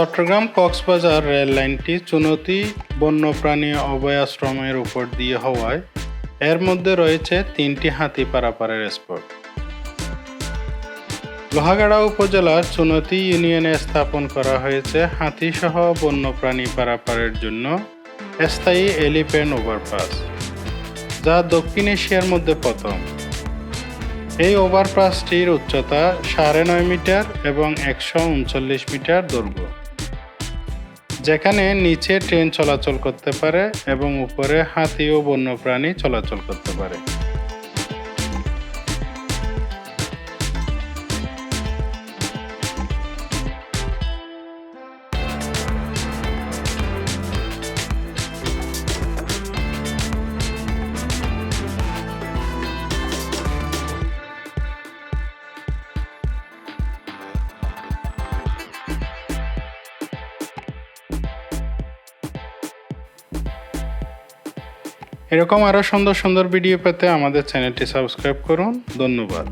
Chittagong Cox's Bazar rail লাইনটি চুনতি বন্যপ্রাণী অভয়াশ্রমের উপর দিয়ে হওয়ায় এর মধ্যে রয়েছে তিনটি হাতি পারাপারের স্পট। লোহাগাড়া উপজেলার চুনতি ইউনিয়নে স্থাপন করা হয়েছে হাতিসহ বন্যপ্রাণী পারাপারের জন্য স্থায়ী এলিফ্যান্ট ওভারপাস, যা দক্ষিণ এশিয়ার মধ্যে প্রথম। এই ওভারপাসটির উচ্চতা সাড়ে নয় মিটার এবং একশো উনচল্লিশ মিটার দৈর্ঘ্য। যেখানে নিচে ট্রেন চলাচল করতে পারে এবং উপরে হাতি ও বন্যপ্রাণী চলাচল করতে পারে। এরকম আরও সুন্দর সুন্দর ভিডিও পেতে আমাদের চ্যানেলটি সাবস্ক্রাইব করুন। ধন্যবাদ।